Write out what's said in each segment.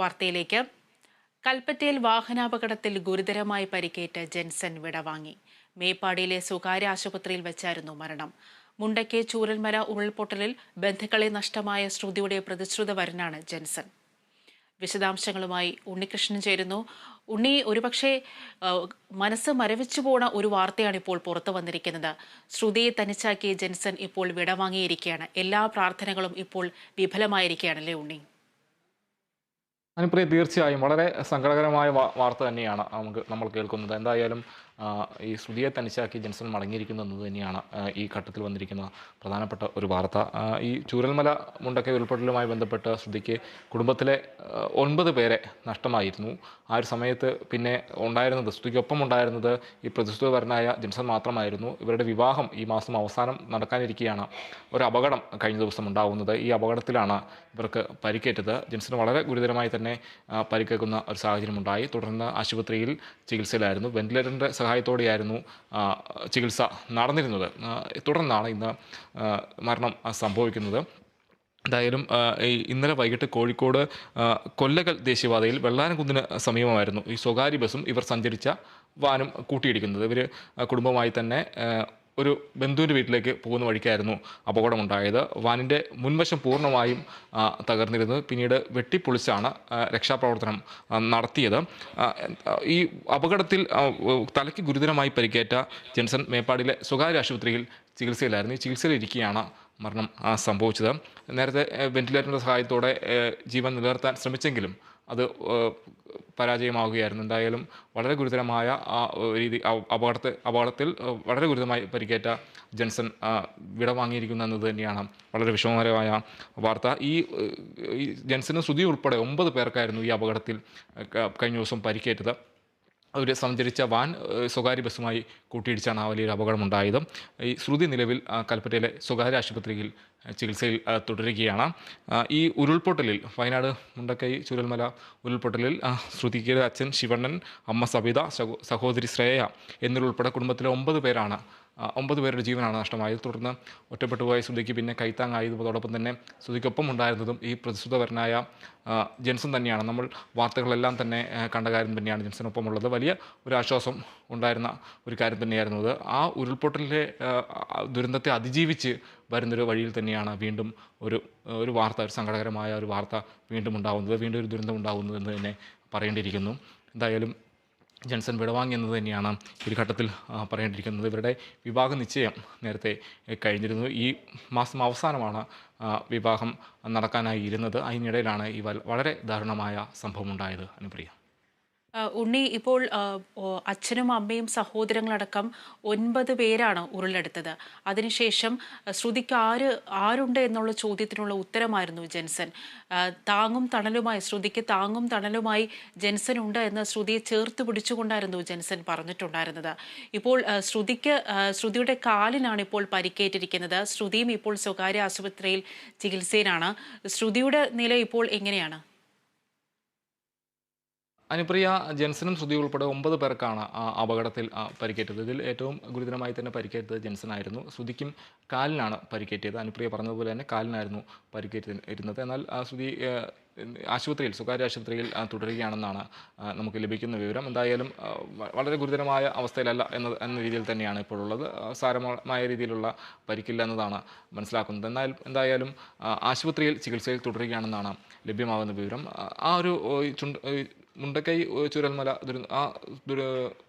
വാർത്തയിലേക്ക്. കൽപ്പറ്റയിൽ വാഹനാപകടത്തിൽ ഗുരുതരമായി പരിക്കേറ്റ ജെൻസൺ വിടവാങ്ങി മേപ്പാടിയിലെ സ്വകാര്യ ആശുപത്രിയിൽ വെച്ചായിരുന്നു മരണം. മുണ്ടയ്ക്ക് ചൂരൽമല ഉരുൾപൊട്ടലിൽ ബന്ധുക്കളെ നഷ്ടമായ ശ്രുതിയുടെ പ്രതിശ്രുത വരനാണ് ജെൻസൺ. വിശദാംശങ്ങളുമായി ഉണ്ണികൃഷ്ണൻ ചേരുന്നു. ഉണ്ണി ഒരുപക്ഷെ മനസ്സ് മരവിച്ചു പോണ ഒരു വാർത്തയാണ് ഇപ്പോൾ പുറത്തു വന്നിരിക്കുന്നത്. ശ്രുതിയെ തനിച്ചാക്കിയ ജെൻസൺ ഇപ്പോൾ വിടവാങ്ങിയിരിക്കുകയാണ് എല്ലാ പ്രാർത്ഥനകളും ഇപ്പോൾ വിഫലമായിരിക്കുകയാണല്ലേ ഉണ്ണി? അനുപ്രിയ തീർച്ചയായും വളരെ സങ്കടകരമായ വാർത്ത തന്നെയാണ് നമുക്ക് നമ്മൾ കേൾക്കുന്നത്. എന്തായാലും ഈ ശ്രുതിയെ തനിച്ചാക്കി ജെൻസൺ മടങ്ങിയിരിക്കുന്നു എന്നത് തന്നെയാണ് ഈ ഘട്ടത്തിൽ വന്നിരിക്കുന്ന പ്രധാനപ്പെട്ട ഒരു വാർത്ത. ഈ ചൂരൽമല മുണ്ടക്കൈ ഉരുൾപൊട്ടലുമായി ബന്ധപ്പെട്ട് ശ്രുതിക്ക് കുടുംബത്തിലെ ഒൻപത് പേരെ നഷ്ടമായിരുന്നു. ആ ഒരു സമയത്ത് പിന്നെ ഉണ്ടായിരുന്നത് ശ്രുതിക്കൊപ്പം ഉണ്ടായിരുന്നത് ഈ പ്രതിഷ്ഠിതവരനായ ജെൻസൺ മാത്രമായിരുന്നു. ഇവരുടെ വിവാഹം ഈ മാസം അവസാനം നടക്കാനിരിക്കുകയാണ് ഒരു അപകടം കഴിഞ്ഞ ദിവസം ഉണ്ടാകുന്നത് ഈ അപകടത്തിലാണ് ഇവർക്ക് പരിക്കേറ്റത്. ജെൻസന് വളരെ ഗുരുതരമായി തന്നെ പരിക്കേൽക്കുന്ന ഒരു സാഹചര്യം ഉണ്ടായി തുടർന്ന് ആശുപത്രിയിൽ ചികിത്സയിലായിരുന്നു. വെന്റിലേറ്ററിന്റെ സഹായത്തോടെയായിരുന്നു ചികിത്സ നടന്നിരുന്നത്. തുടർന്നാണ് ഇന്ന് മരണം സംഭവിക്കുന്നത്. എന്തായാലും ഇന്നലെ വൈകിട്ട് കോഴിക്കോട് കൊല്ലകൽ ദേശീയപാതയിൽ വെള്ളാനകുന്നിന് സമീപമായിരുന്നു ഈ സ്വകാര്യ ബസ്സും ഇവർ സഞ്ചരിച്ച വാനും കൂട്ടിയിടിക്കുന്നത്. ഇവർ കുടുംബമായി തന്നെ ഒരു ബന്ധുവിന്റെ വീട്ടിലേക്ക് പോകുന്ന വഴിക്കായിരുന്നു അപകടമുണ്ടായത്. വാനിന്റെ മുൻവശം പൂർണമായും തകർന്നിരുന്നത്. തകർന്നിരുന്നു പിന്നീട് വെട്ടിപ്പൊളിച്ചാണ് രക്ഷാപ്രവർത്തനം നടത്തിയത്. ഈ അപകടത്തിൽ തലയ്ക്ക് ഗുരുതരമായി പരിക്കേറ്റ ജെൻസൺ മേപ്പാടിയിലെ സ്വകാര്യ ആശുപത്രിയിൽ ചികിത്സയിലായിരുന്നു. ഈ ചികിത്സയിലിരിക്കുകയാണ് മരണം സംഭവിച്ചത്. നേരത്തെ വെന്റിലേറ്ററിന്റെ സഹായത്തോടെ ജീവൻ നിലനിർത്താൻ ശ്രമിച്ചെങ്കിലും അത് പരാജയമാവുകയായിരുന്നു. എന്തായാലും വളരെ ഗുരുതരമായ ആ രീതി അപകടത്തെ അപകടത്തിൽ വളരെ ഗുരുതരമായി പരിക്കേറ്റ ജെൻസൺ വിട വിടവാങ്ങിയിരിക്കുന്നു എന്നത് തന്നെയാണ് വളരെ വിഷമകരമായ വാർത്ത. ഈ ജെൻസൺ ശ്രുതി ഉൾപ്പെടെ ഒമ്പത് പേർക്കായിരുന്നു ഈ അപകടത്തിൽ കഴിഞ്ഞ ദിവസം പരിക്കേറ്റത്. അവർ സഞ്ചരിച്ച വാൻ സ്വകാര്യ ബസ്സുമായി കൂട്ടിയിടിച്ചാണ് ആ വലിയൊരു അപകടമുണ്ടായത്. ഈ ശ്രുതി നിലവിൽ കൽപ്പറ്റയിലെ സ്വകാര്യ ആശുപത്രിയിൽ ചികിത്സയിൽ തുടരുകയാണ്. ഈ ഉരുൾപൊട്ടലിൽ വയനാട് മുണ്ടക്കൈ ചുരൽമല ഉരുൾപൊട്ടലിൽ ആ, ശ്രുതിക്ക് അച്ഛൻ ശിവണ്ണൻ അമ്മ സബിത സഹോ- സഹോദരി ശ്രേയ എന്നിവരുൾപ്പെടെ കുടുംബത്തിലെ ഒമ്പത് പേരാണ് ഒമ്പത് പേരുടെ ജീവനാണ് നഷ്ടമായത്. തുടർന്ന് ഒറ്റപ്പെട്ടു പോയ ശ്രുതിക്ക് പിന്നെ കൈത്താങ്ങായതോടൊപ്പം തന്നെ ശ്രുതിക്കൊപ്പം ഉണ്ടായിരുന്നതും ഈ പ്രതിസുതവരനായ ജെൻസൺ തന്നെയാണ്. നമ്മൾ വാർത്തകളെല്ലാം തന്നെ കണ്ട കാര്യം തന്നെയാണ് ജെൻസനൊപ്പമുള്ളത് വലിയ ഒരു ആശ്വാസം ഉണ്ടായിരുന്ന ഒരു കാര്യം തന്നെയായിരുന്നു അത്. ആ ഉരുൾപൊട്ടലിലെ ദുരന്തത്തെ അതിജീവിച്ച് വരുന്നൊരു വഴിയിൽ തന്നെയാണ് വീണ്ടും ഒരു ഒരു വാർത്ത ഒരു സങ്കടകരമായ ഒരു വാർത്ത വീണ്ടും ഉണ്ടാകുന്നത് വീണ്ടും ഒരു ദുരന്തം ഉണ്ടാകുന്നു എന്ന് തന്നെ പറയേണ്ടിയിരിക്കുന്നു. എന്തായാലും ജെൻസൺ വിടവാങ്ങി എന്നത് തന്നെയാണ് ഒരു ഘട്ടത്തിൽ പറയേണ്ടിയിരിക്കുന്നത്. ഇവരുടെ വിവാഹ നിശ്ചയം നേരത്തെ കഴിഞ്ഞിരുന്നു. ഈ മാസം അവസാനമാണ് വിവാഹം നടക്കാനായി ഇരുന്നത്. അതിനിടയിലാണ് ഈ വളരെ ദാരുണമായ സംഭവം ഉണ്ടായത് അനുപ്രിയ. ഉണ്ണി ഇപ്പോൾ അച്ഛനും അമ്മയും സഹോദരങ്ങളടക്കം ഒൻപത് പേരാണ് ഉരുളെടുത്തത്. അതിനുശേഷം ശ്രുതിക്ക് ആര് ആരുണ്ട് എന്നുള്ള ചോദ്യത്തിനുള്ള ഉത്തരമായിരുന്നു ജെൻസൻ താങ്ങും തണലുമായി ശ്രുതിക്ക് താങ്ങും തണലുമായി ജെൻസൻ ഉണ്ട് എന്ന് ശ്രുതിയെ ചേർത്ത് പിടിച്ചുകൊണ്ടായിരുന്നു ജെൻസൺ പറഞ്ഞിട്ടുണ്ടായിരുന്നത്. ഇപ്പോൾ ശ്രുതിക്ക് ശ്രുതിയുടെ കാലിനാണ് ഇപ്പോൾ പരിക്കേറ്റിരിക്കുന്നത്. ശ്രുതിയും ഇപ്പോൾ സ്വകാര്യ ആശുപത്രിയിൽ ചികിത്സയിലാണ്. ശ്രുതിയുടെ നില ഇപ്പോൾ എങ്ങനെയാണ്? അനുപ്രിയ ജെൻസനും ശ്രുതി ഉൾപ്പെടെ ഒമ്പത് പേർക്കാണ് അപകടത്തിൽ പരിക്കേറ്റത്. ഇതിൽ ഏറ്റവും ഗുരുതരമായി തന്നെ പരിക്കേറ്റത് ജെൻസൺ ആയിരുന്നു ശ്രുതിക്കും കാലിനാണ് പരിക്കേറ്റിയത്. അനുപ്രിയ പറഞ്ഞതുപോലെ തന്നെ കാലിനായിരുന്നു പരിക്കേറ്റിരുന്നത് എന്നാൽ ശ്രുതി ആശുപത്രിയിൽ സ്വകാര്യ ആശുപത്രിയിൽ തുടരുകയാണെന്നാണ് നമുക്ക് ലഭിക്കുന്ന വിവരം. എന്തായാലും വളരെ ഗുരുതരമായ അവസ്ഥയിലല്ല എന്ന എന്ന രീതിയിൽ തന്നെയാണ് ഇപ്പോഴുള്ളത്. സാരമായ രീതിയിലുള്ള പരിക്കില്ല എന്നതാണ് മനസ്സിലാക്കുന്നത്. എന്നാൽ എന്തായാലും ആശുപത്രിയിൽ ചികിത്സയിൽ തുടരുകയാണെന്നാണ് ലഭ്യമാകുന്ന വിവരം. ആ, ഒരു ചുണ്ട് മുണ്ടക്കൈ ചുരൽമല ദുര ആ ദുര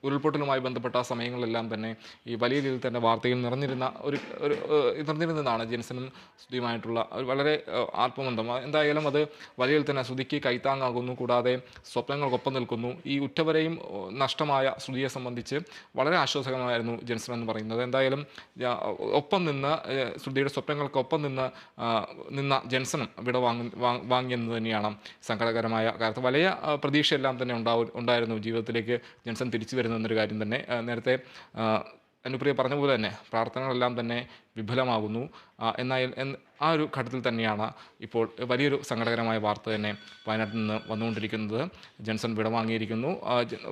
ഉരുൾപൊട്ടലുമായി ബന്ധപ്പെട്ട ആ സമയങ്ങളിലെല്ലാം തന്നെ ഈ വലിയ രീതിയിൽ തന്നെ വാർത്തയിൽ നിറഞ്ഞിരുന്ന ഒരു ഒരു നിറഞ്ഞിരുന്നതാണ് ജെൻസനും സ്തുതിയുമായിട്ടുള്ള വളരെ ആത്മബന്ധം. എന്തായാലും അത് വലിയ തന്നെ ശ്രുതിക്ക് കൈത്താങ്ങാകുന്നു. കൂടാതെ സ്വപ്നങ്ങൾക്കൊപ്പം നിൽക്കുന്നു. ഈ ഉറ്റവരെയും നഷ്ടമായ ശ്രുതിയെ സംബന്ധിച്ച് വളരെ ആശ്വാസകരമായിരുന്നു ജെൻസൺ എന്ന് പറയുന്നത്. എന്തായാലും ഒപ്പം നിന്ന് ശ്രുതിയുടെ സ്വപ്നങ്ങൾക്കൊപ്പം നിന്ന് നിന്ന ജെൻസണും വിട വാങ്ങി വാങ്ങിയെന്ന് തന്നെയാണ് സങ്കടകരമായ കാര്യത്തിൽ വലിയ ആ, പ്രതീക്ഷയെല്ലാം തന്നെ ഉണ്ടാവും ഉണ്ടായിരുന്നു ജീവിതത്തിലേക്ക് ജെൻസൺ തിരിച്ചു വരുന്ന എന്നൊരു കാര്യം തന്നെ. നേരത്തെ അനുപ്രിയ പറഞ്ഞ പോലെ തന്നെ പ്രാർത്ഥനകളെല്ലാം തന്നെ വിഫലമാകുന്നു. എന്നാൽ ആ ഒരു ഘട്ടത്തിൽ തന്നെയാണ് ഇപ്പോൾ വലിയൊരു സങ്കടകരമായ വാർത്ത തന്നെ വയനാട്ടിൽ നിന്ന് വന്നുകൊണ്ടിരിക്കുന്നത്. ജെൻസൺ വിടവാങ്ങിയിരിക്കുന്നു.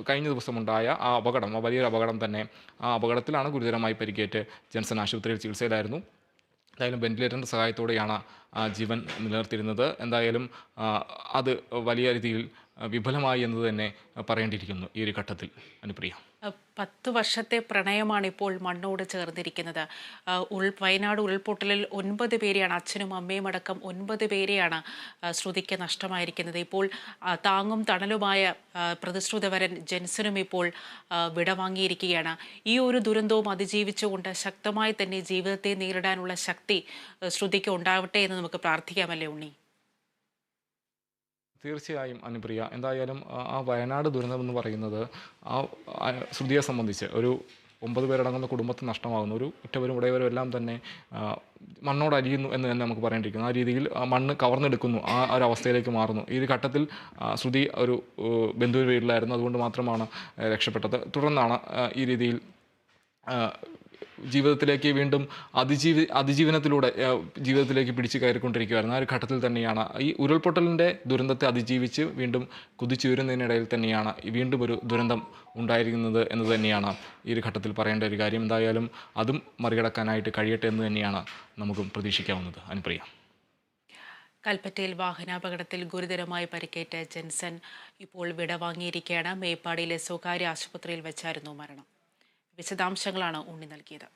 കഴിഞ്ഞ ദിവസമുണ്ടായ ആ അപകടം ആ വലിയൊരു അപകടം തന്നെ ആ അപകടത്തിലാണ് ഗുരുതരമായി പരിക്കേറ്റ് ജെൻസൺ ആശുപത്രിയിൽ ചികിത്സയിലായിരുന്നു. എന്തായാലും വെന്റിലേറ്ററിന്റെ സഹായത്തോടെയാണ് ജീവൻ നിലനിർത്തിയിരുന്നത്. എന്തായാലും അത് വലിയ രീതിയിൽ വിഫലമായി എന്ന് തന്നെ പറയേണ്ടിയിരിക്കുന്നു ഈ ഒരു ഘട്ടത്തിൽ. അനുപ്രിയ. പത്ത് വർഷത്തെ പ്രണയമാണ് ഇപ്പോൾ മണ്ണോട് ചേർന്നിരിക്കുന്നത്. ഉൾ വയനാട് ഉരുൾപൊട്ടലിൽ ഒൻപത് പേരെയാണ് അച്ഛനും അമ്മയും അടക്കം ഒൻപത് പേരെയാണ് ശ്രുതിക്ക് നഷ്ടമായിരിക്കുന്നത്. ഇപ്പോൾ താങ്ങും തണലുമായ പ്രതിശ്രുതവരൻ ജെൻസനും ഇപ്പോൾ വിടവാങ്ങിയിരിക്കുകയാണ്. ഈ ഒരു ദുരന്തവും അതിജീവിച്ചുകൊണ്ട് ശക്തമായി തന്നെ ജീവിതത്തെ നേരിടാനുള്ള ശക്തി ശ്രുതിക്ക് ഉണ്ടാവട്ടെ എന്ന് നമുക്ക് പ്രാർത്ഥിക്കാമല്ലേ ഉണ്ണി? തീർച്ചയായും അനുപ്രിയ. എന്തായാലും ആ- വയനാട് ദുരന്തം എന്ന് പറയുന്നത് ആ ശ്രുതിയെ സംബന്ധിച്ച് ഒരു ഒമ്പത് പേരടങ്ങുന്ന കുടുംബത്തിന് നഷ്ടമാകുന്നു ഒരു ഉറ്റവരും ഉടയവരും എല്ലാം തന്നെ മണ്ണോട് അരിയുന്നു എന്ന് തന്നെ നമുക്ക് പറയേണ്ടിരിക്കുന്നു ആ രീതിയിൽ മണ്ണ് കവർന്നെടുക്കുന്നു. ആ ഒരു അവസ്ഥയിലേക്ക് മാറുന്നു. ഈ ഘട്ടത്തിൽ ശ്രുതി ഒരു ബന്ധുവിന്റെ വീട്ടിലായിരുന്നു. അതുകൊണ്ട് മാത്രമാണ് രക്ഷപ്പെട്ടത്. തുടർന്നാണ് ഈ രീതിയിൽ ജീവിതത്തിലേക്ക് വീണ്ടും അതിജീവി അതിജീവനത്തിലൂടെ ജീവിതത്തിലേക്ക് പിടിച്ചു കയറിക്കൊണ്ടിരിക്കുകയായിരുന്നു ആ ഒരു ഘട്ടത്തിൽ തന്നെയാണ്. ഈ ഉരുൾപൊട്ടലിന്റെ ദുരന്തത്തെ അതിജീവിച്ച് വീണ്ടും കുതിച്ചുയരുന്നതിനിടയിൽ തന്നെയാണ് വീണ്ടും ഒരു ദുരന്തം ഉണ്ടായിരിക്കുന്നത് എന്ന് തന്നെയാണ് ഈ ഒരു ഘട്ടത്തിൽ പറയേണ്ട ഒരു കാര്യം. എന്തായാലും അതും മറികടക്കാനായിട്ട് കഴിയട്ടെ എന്ന് തന്നെയാണ് നമുക്കും പ്രതീക്ഷിക്കാവുന്നത്. അനുപ്രിയ. കൽപ്പറ്റയിൽ വാഹനാപകടത്തിൽ ഗുരുതരമായി പരിക്കേറ്റ ജെൻസൺ ഇപ്പോൾ വിടവാങ്ങിയിരിക്കുകയാണ്. മേപ്പാടിയിലെ സ്വകാര്യ ആശുപത്രിയിൽ വെച്ചായിരുന്നു മരണം. വിശദാംശങ്ങളാണ് ഉണ്ണി നൽകിയത്